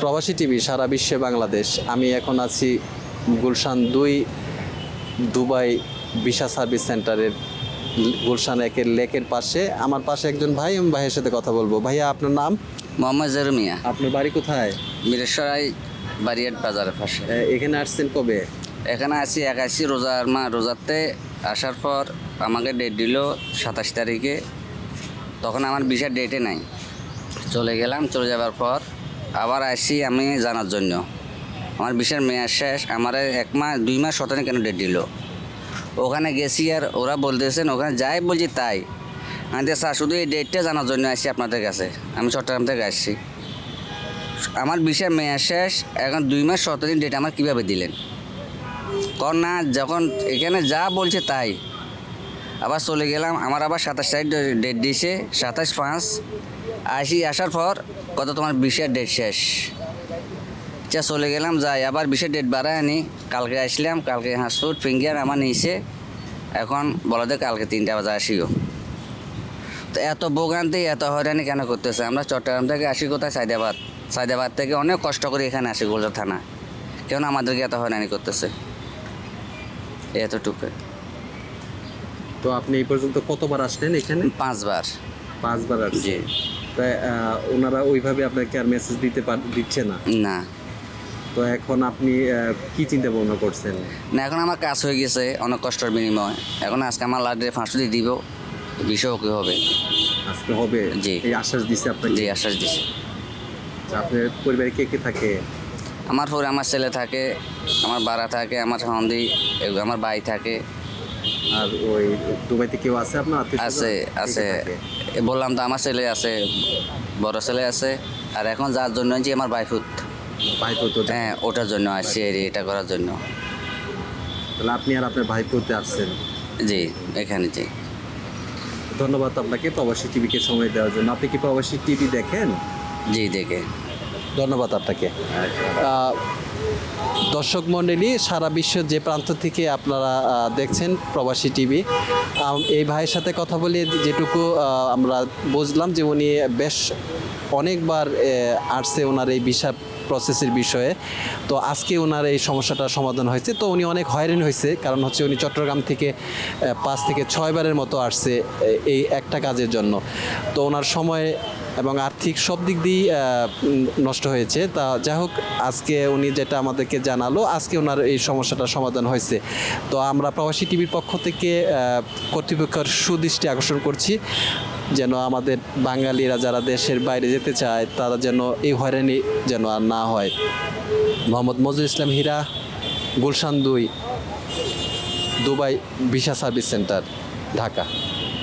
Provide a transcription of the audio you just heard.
প্রবাসী টিভি সারা বিশ্বে বাংলাদেশ। আমি এখন আছি গুলশান দুই দুবাই ভিসা সার্ভিস সেন্টারের গুলশান একের লেকের পাশে। আমার পাশে একজন ভাই আমি ভাইয়ের সাথে কথা বলব। ভাইয়া আপনার নাম? মোহাম্মদ জেরুমিয়া। আপনার বাড়ি কোথায়? মিরেশ্বরাই বারিয়াট বাজারের পাশে। এখানে আসছেন কবে? এখানে আছি একাশি রোজার মা রোজাতে। আসার পর আমাকে ডেট দিল সাতাশ তারিখে। তখন আমার বিশাল ডেটে নাই। চলে গেলাম চলে যাবার পর আবার আসি আমি জানার জন্য। আমার বিশাল মেয়াদ শেষ, আমার এক মাস, দুই মাস শতানে কেন ডেট দিল? ওখানে গেছি আর ওরা বলতেছেন, ওখানে যাই বলছি তাই। আমি স্যার, শুধু এই ডেটটা জানার জন্য আসছি আপনাদের কাছে। আমি চট্টগ্রাম থেকে আসছি। আমার বিশাল মেয়াদ শেষ, এখন দুই মাস সতেরো ডেট আমার কীভাবে দিলেন? কর না, যখন এখানে যা বলছে তাই। আবার চলে গেলাম, আমার আবার সাতাশ তারিখ ডেট দিয়েছে সাতাশ পাঁচ। আসি, আসার পর কত তোমার বিশের ডেট শেষ। আচ্ছা চলে গেলাম, যাই, আবার বিশের ডেট বাড়ায় আনি। কালকে আসলাম, কালকে হাসপুট ফিঙ্গার আমার নিয়েছে। এখন বলতে কালকে তিনটা বাজে আসিও। তো এত ভোগান্তি, এত হয়রানি কেন করতেছে? আমরা চট্টগ্রাম থেকে আসি কোথায়? সাইদাবাদ সাইদাবাদ থেকে অনেক কষ্ট করে এখানে আসি গোলজা থানা। কেন আমাদেরকে এত হয়রানি করতেছে। এতটুকু। তো আপনি এই পর্যন্ত কতবার আসলেন এখানে? পাঁচবার। পাঁচবার আসছেন। জি। তাই ওনারা ওইভাবে আপনাকে আর মেসেজ দিতে পার দিচ্ছে না? না। তো এখন আপনি কি চিন্তা ভাবনা করছেন? না এখন আমার কাজ হয়ে গেছে অনেক কষ্টের বিনিময়। এখন আজকে আমার লাড্ডে ফাঁসু দিয়ে দিব বিষয় কি হবে? আজকে হবে? জি। এই আশ্বাস দিছে আপনাকে? যে আশ্বাস দিছে। যে আপনার পরিবারে কে কে থাকে? আমার পরে আমার ছেলে থাকে আমার বাড়া থাকে আমার সন্ধি এগুলো আমার ভাই থাকে। আর ওই দুবাইতে কেউ আছে আপনার আছে আছে। বললাম তো আমার ছেলে আছে বড় ছেলে আছে আর এখন যার জন্য যে আমার বাইফুত ভাইপো তো হ্যাঁ ওটার জন্য আসছি এটা করার জন্য। তাহলে আপনি আর আপনার ভাইপোতে আসছেন? জি এখানে জি। ধন্যবাদ আপনাকে প্রবাসী টিভিকে সময় দেওয়ার জন্য। আপনি কি প্রবাসী টিভি দেখেন? জি দেখে। ধন্যবাদ আপনাকে। দর্শক মণ্ডলী সারা বিশ্বের যে প্রান্ত থেকে আপনারা দেখছেন প্রবাসী টিভি এই ভাইয়ের সাথে কথা বলে যেটুকু আমরা বুঝলাম যে উনি বেশ অনেকবার আসছে ওনার এই ভিসা প্রসেসের বিষয়ে। তো আজকে ওনার এই সমস্যাটার সমাধান হয়েছে। তো উনি অনেক হয়রান হয়েছে, কারণ হচ্ছে উনি চট্টগ্রাম থেকে পাঁচ থেকে ছয়বারের মতো আসছে এই একটা কাজের জন্য। তো ওনার সময় এবং আর্থিক সব দিক দিয়েই নষ্ট হয়েছে। তা যাই হোক, আজকে উনি যেটা আমাদেরকে জানালো, আজকে ওনার এই সমস্যাটার সমাধান হয়েছে। তো আমরা প্রবাসী টিভির পক্ষ থেকে কর্তৃপক্ষের সুদৃষ্টি আকর্ষণ করছি, যেন আমাদের বাঙালিরা যারা দেশের বাইরে যেতে চায়, তারা যেন এই হয়রানি যেন আর না হয়। মোহাম্মদ মজুর ইসলাম হীরা, গুলশান দুই, Dubai visa service centre, Dhaka.